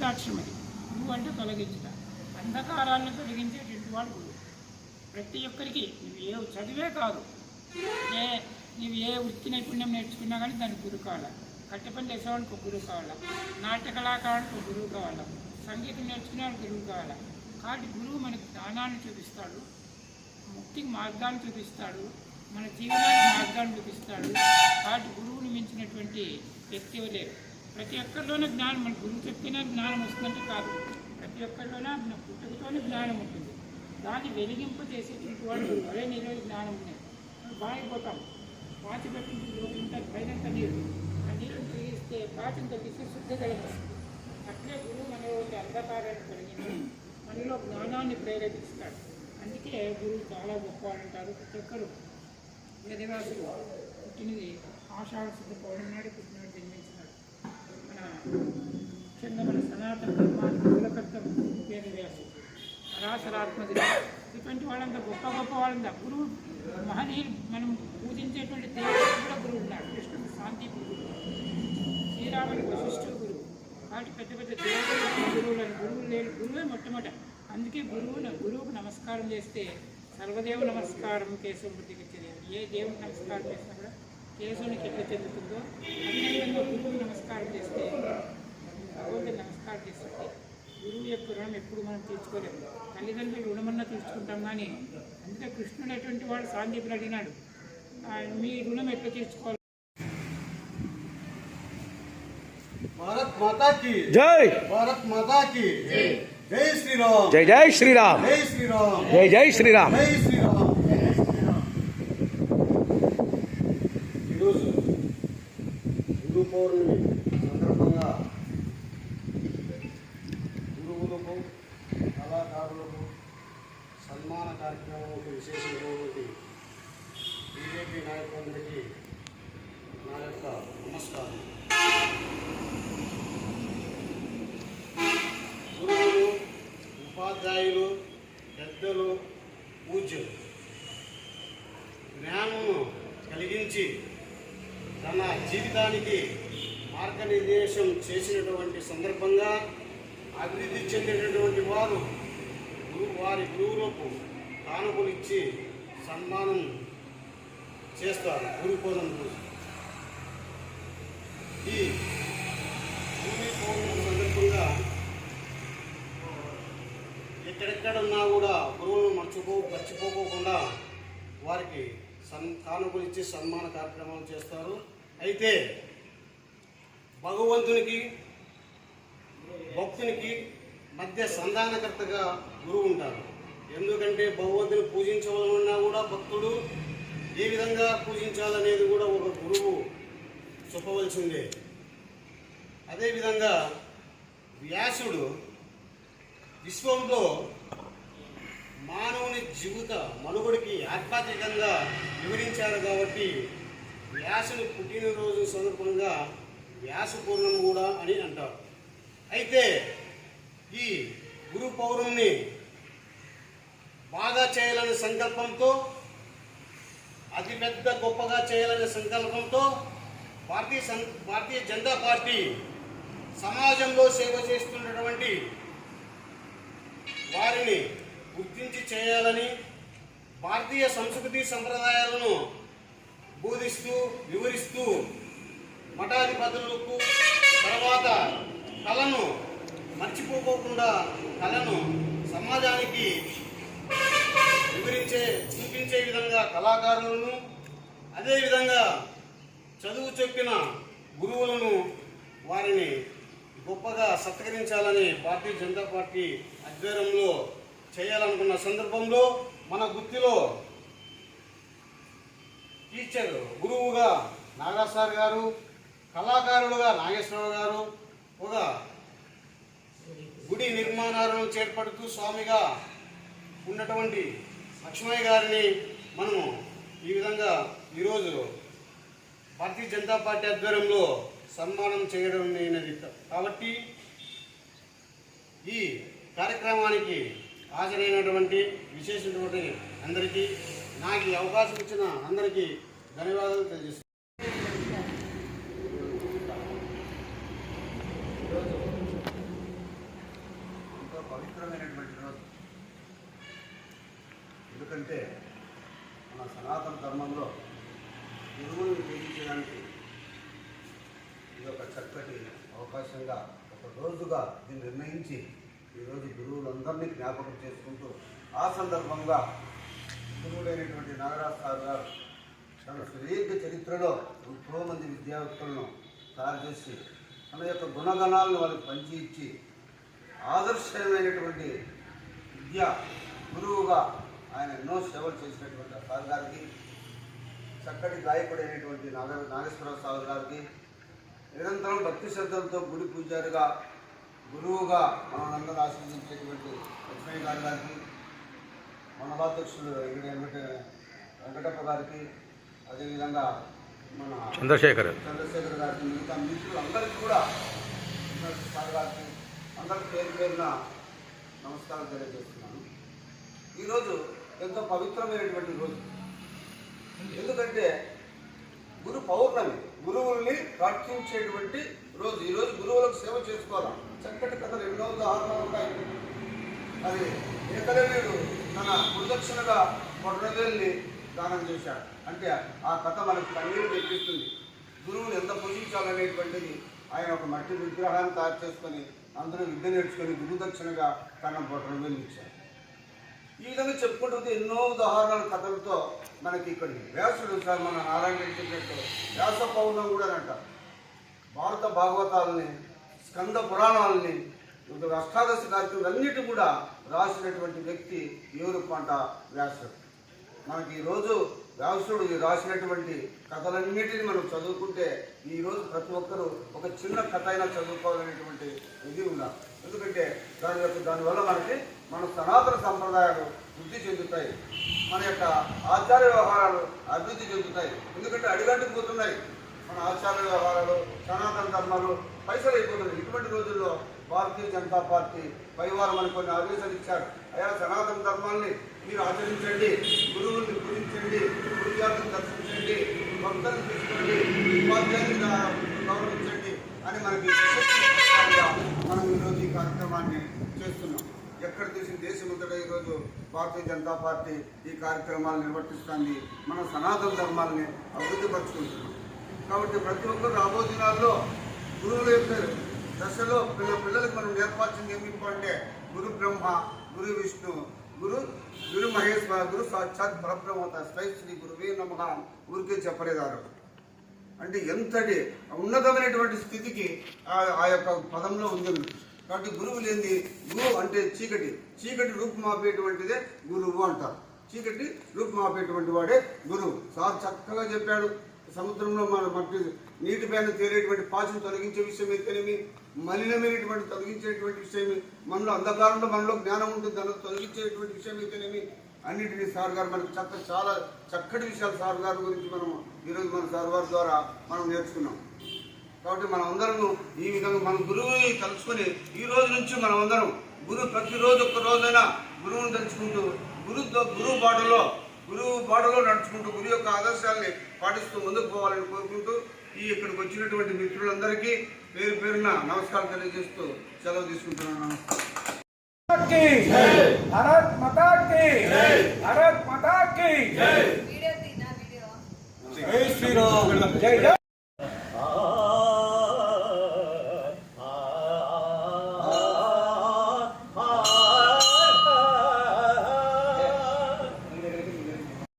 సాక్ష్యమది గురువు అంటే తొలగించుట అంధకారాలను తొలగించేటువంటి వాడు గురువు ప్రతి ఒక్కరికి నువ్వు ఏ చదివే కాదు. ఏ నువ్వు ఏ వృత్తి నైపుణ్యం నేర్చుకున్నా కానీ దానికి గురువు కావాలా? కట్టెపని చేసేవాడికి ఒక గురువు కావాలా? నాట్య కళాకారుడికి ఒక గురువు కావాలా? సంగీతం నేర్చుకునేవాడికి గురువు కావాలా? కాబట్టి గురువు మనకు జ్ఞానాన్ని చూపిస్తాడు. ముక్తికి మార్గాన్ని చూపిస్తాడు. మన జీవనానికి మార్గాన్ని చూపిస్తాడు. కాబట్టి గురువుని మించినటువంటి వ్యక్తి లేరు. ప్రతి ఒక్కరిలోనే జ్ఞానం మన గురువు చెప్తేనే జ్ఞానం వస్తుందంటే కాదు. ప్రతి ఒక్కరిలోనే పుట్టుకతోనే జ్ఞానం ఉంటుంది. దాన్ని వెలిగింపు చేసేటువంటి వాడు అదే నీళ్ళు జ్ఞానం ఉన్నాయి. బాగిపోతాం పాచి పెట్టించి ఉంటుంది పైనంత నీరు. ఆ నీళ్ళు తిరిగిస్తే పాచిని తగ్గిస్తే శుద్ధ జలం అట్లే గురువు మనలోని అంధకారాన్ని కలిగించి మనలో జ్ఞానాన్ని ప్రేరేపిస్తాడు. అందుకే గురువు చాలా గొప్పవాడు అంటారు. ప్రతి ఒక్కరు. వేదవ్యాసుడు పుట్టినది ఆషాఢ శుద్ధ పౌర్ణమి నాడు మన సనాతన ధర్మాన్ని మూలకర్తం వేదవ్యాసుడు పరాశరాత్మది ఇటువంటి వాళ్ళంతా గొప్ప గొప్ప వాళ్ళంతా గురువు మహనీయులు మనం పూజించేటువంటి దేవుడు కూడా గురువు ఉన్నాడు. కృష్ణుడు శాంతి గురువు. శ్రీరాముడు వశిష్ఠుడు గురువు. కాబట్టి పెద్ద పెద్ద దేవుడు గురువులను గురువులు లేని గురువే మొట్టమొదట. అందుకే గురువును గురువుకు నమస్కారం చేస్తే సర్వదేవ నమస్కారం కేశవమూర్తికి తెలియదు ఏ దేవుడికి నమస్కారం చేసినా కూడా యేసునికి ఎట్లా చెందుతుందో అదేవిధంగా గురువుకి నమస్కారం చేస్తే భగవంతుడు నమస్కారం చేస్తుంది గురువు యొక్క రుణం ఎప్పుడు మనం తీర్చుకోలేము తల్లిదండ్రులు రుణమన్నా తీర్చుకుంటాం కానీ అందుకే కృష్ణుడు అటువంటి వాడు సాందీపుని అడిగినాడు. మీ రుణం ఎట్లా తీర్చుకోవాలి? భారత్ మాతా కి జై! భారత్ మాతా కి జై శ్రీరామ్ జై జై శ్రీరామ్! జై శ్రీరామ్ జై జై శ్రీరామ్! జై శ్రీరామ్ పౌర్ణమి సందర్భంగా గురువులకు కళాకారులకు సన్మాన కార్యక్రమాలకు విశేషమైనటువంటి బీజేపీ నాయకులందరికీ నా యొక్క నమస్కారం. గురువులు ఉపాధ్యాయులు పెద్దలు పూజ్యులు జ్ఞానము కలిగించి తన జీవితానికి మార్గనిర్దేశం చేసినటువంటి సందర్భంగా అభివృద్ధి చెందినటువంటి వారు గురువు వారి గురువులకు కానుకలు ఇచ్చి సన్మానం చేస్తారు గురు పౌర్ణమి ఈ భూమి పౌర్ణమి సందర్భంగా ఎక్కడెక్కడ ఉన్నా కూడా గురువులను మర్చిపో మర్చిపోకోకుండా వారికి సన్ కానుకలు ఇచ్చి సన్మాన కార్యక్రమాలు చేస్తారు. అయితే భగవంతునికి భక్తునికి మధ్య సంధానకర్తగా గురువు ఉంటారు ఎందుకంటే భగవంతుని పూజించవాలన్నా కూడా భక్తుడు ఏ విధంగా పూజించాలనేది కూడా ఒక గురువు చెప్పవలసిందే. అదేవిధంగా వ్యాసుడు విశ్వంలో మానవుని జీవిత మనుగడికి ఆధ్యాత్మికంగా వివరించారు కాబట్టి వ్యాసుని పుట్టినరోజు సందర్భంగా వ్యాస పూర్ణం కూడా అని అంటారు. అయితే ఈ గురు పౌర్ణమిని బాగా చేయాలనే సంకల్పంతో అతిపెద్ద గొప్పగా చేయాలనే సంకల్పంతో భారతీయ సం భారతీయ జనతా పార్టీ సమాజంలో సేవ చేస్తున్నటువంటి వారిని గుర్తించి చేయాలని భారతీయ సంస్కృతి సంప్రదాయాలను బోధిస్తూ వివరిస్తూ మఠాధిపతులకు తర్వాత కళను మర్చిపోకోకుండా కళను సమాజానికి వివరించే చూపించే విధంగా కళాకారులను అదేవిధంగా చదువు చెప్పిన గురువులను వారిని గొప్పగా సత్కరించాలని భారతీయ జనతా పార్టీ ఆధ్వర్యంలో చేయాలనుకున్న సందర్భంలో మన గుత్తిలో టీచర్ గురువుగా నాగాసార్ గారు కళాకారులుగా నాగేశ్వరరావు గారు ఒక గుడి నిర్మాణాలను చేపడుతూ స్వామిగా ఉన్నటువంటి లక్ష్మయ్య గారిని మనము ఈ విధంగా ఈరోజు భారతీయ జనతా పార్టీ ఆధ్వర్యంలో సన్మానం చేయడం అయినది కాబట్టి ఈ కార్యక్రమానికి హాజరైనటువంటి విశేషమైనటువంటి అందరికీ నాకు ఈ అవకాశం ఇచ్చిన అందరికీ ధన్యవాదాలు తెలియజేస్తున్నాను ఎందుకంటే మన సనాతన ధర్మంలో గురువుని పూజించడానికి ఇది ఒక చక్కటి అవకాశంగా ఒక రోజుగా దీన్ని నిర్ణయించి ఈరోజు గురువులందరినీ జ్ఞాపకం చేసుకుంటూ ఆ సందర్భంగా గురువుడైనటువంటి నాగరాజు సార్ గారు తన సుదీర్ఘ చరిత్రలో ఎంతో మంది విద్యావేత్తలను తయారు చేసి తన యొక్క గుణగణాలను వాళ్ళకి పంచి ఇచ్చి ఆదర్శమైనటువంటి విద్య గురువుగా ఆయన ఎన్నో సేవలు చేసినటువంటి సార్ గారికి చక్కటి గాయకుడైనటువంటి నాగ నాగేశ్వరరావు సార్ గారికి నిరంతరం భక్తి శ్రద్ధలతో గుడి పూజారిగా గురువుగా మనందరూ ఆశీర్వదించేటువంటి లక్ష్మయ్య గారి గారికి మన వెంకట- వెంకటప్ప గారికి అదేవిధంగా మన చంద్రశేఖర్. చంద్రశేఖర్ గారికి మిగతా మిత్రులందరికీ కూడా సార్ గారికి అందరికి పేరు పేరున నమస్కారం తెలియజేస్తున్నాను. ఈరోజు ఎంతో పవిత్రమైనటువంటి రోజు. ఎందుకంటే గురు పౌర్ణమి. గురువుల్ని రక్షించేటువంటి రోజు. ఈరోజు గురువులకు సేవ చేసుకోవాలి? చక్కటి కథలు ఎన్నో ఉదాహరణలు ఉంటాయి. అది ఏకలవ్యుడు తన గురుదక్షిణగా కొట్రవేల్ని దానం చేశాడు. అంటే ఆ కథ మనకు కన్నీరు తెప్పిస్తుంది. గురువుని ఎంత పూజించాలనేటువంటిది ఆయన ఒక మట్టి విగ్రహాన్ని తయారు చేసుకొని అందరూ విద్య నేర్చుకొని గురుదక్షిణగా తన బొట్టరవేలు ఇచ్చారు. ఈ విధంగా చెప్పుకుంటుంది ఎన్నో ఉదాహరణల కథలతో మనకి ఇక్కడ వ్యాసుడు సార్ మన నారాయణ రెడ్డి చెప్పినట్టు వ్యాస పౌర్ణం కూడా అంట. భారత భాగవతాలని స్కంద పురాణాలని ఇంకా అష్టాదశ కార్యక్రమాలన్నిటి కూడా రాసినటువంటి వ్యక్తి ఎవరు పంట వ్యాసుడు. మనకి ఈరోజు వ్యాసుడు రాసినటువంటి కథలన్నిటిని మనం చదువుకుంటే ఈరోజు ప్రతి ఒక్కరూ ఒక చిన్న కథ అయినా చదువుకోవాలనేటువంటి ఇది ఉన్నారు ఎందుకంటే దాని యొక్క దానివల్ల మనకి మన సనాతన సంప్రదాయాలు వృద్ధి చెందుతాయి. మన యొక్క ఆచార వ్యవహారాలు అభివృద్ధి చెందుతాయి. ఎందుకంటే అడిగంటుకు పోతున్నాయి. మన ఆచార వ్యవహారాలు సనాతన ధర్మాలు పైసలు అయిపోతున్నాయి. ఇటువంటి రోజుల్లో భారతీయ జనతా పార్టీ పైవారు మనకు కొన్ని ఆదేశాలు ఇచ్చారు. అయా సనాతన ధర్మాన్ని మీరు ఆచరించండి. గురువుల్ని పూజించండి. గురుజాతులను దర్శించండి. భక్తులను తీసుకోండి. ఉపాధ్యాయుని గౌరవించండి అని మనకి మనం ఈరోజు కార్యక్రమాన్ని చేస్తున్నాం. ఎక్కడ చూసిన దేశమంతటా ఈరోజు భారతీయ జనతా పార్టీ ఈ కార్యక్రమాలు నిర్వర్తిస్తుంది. మన సనాతన ధర్మాలని అభివృద్ధి పరుచుకుంటున్నాం కాబట్టి ప్రతి ఒక్కరు రాబో దినాల్లో గురువుల యొక్క దశలో పిల్ల పిల్లలకు మనం నేర్పాల్సింది ఏమిటి అంటే గురు బ్రహ్మ గురు విష్ణు గురు గురు మహేశ్వర గురు సాక్షాత్ పరబ్రహ్మత తస్మై శ్రీ గురువే నమ ఊరికే చెప్పలేదారు. అంటే ఎంతటి ఉన్నతమైనటువంటి స్థితికి ఆ యొక్క పదంలో ఉంది కాబట్టి గురువు లేనిది గురువు అంటే చీకటి. చీకటి రూపమాపేటువంటిదే గురువు అంటారు. చీకటి రూపమాపేటువంటి వాడే గురువు. సార్ చక్కగా చెప్పాడు. సముద్రంలో మన మట్టి నీటిపైన తేలేటువంటి పాచిని తొలగించే విషయం అయితేనేమి? మలినమైనటువంటి తొలగించేటువంటి విషయమే మనలో అంధకారంలో మనలో జ్ఞానం ఉంటుంది. దానిలో తొలగించేటువంటి విషయం అయితేనేమి? అన్నిటినీ సార్ గారు మనకు చక్క చాలా చక్కటి విషయాలు సార్ గారి గురించి మనం ఈరోజు మన సార్ వారి ద్వారా మనం నేర్చుకున్నాం. కాబట్టి మనం అందరము ఈ విధంగా మన గురువుని తలుచుకొని ఈ రోజు నుంచి మనం అందరం గురువు ప్రతిరోజు ఒక్క రోజైనా గురువుని తలుచుకుంటూ గురువుతో గురువు బాటలో గురువు బాటలో నడుచుకుంటూ గురువు యొక్క ఆదర్శాలని పాటిస్తూ ముందుకు పోవాలని కోరుకుంటూ ఈ ఇక్కడికి వచ్చినటువంటి మిత్రులందరికీ పేరు పేరున నమస్కారం తెలియజేస్తూ సెలవు తీసుకుంటున్నాను. నమస్కారం. మతాకి జై! శ్రీరామ్!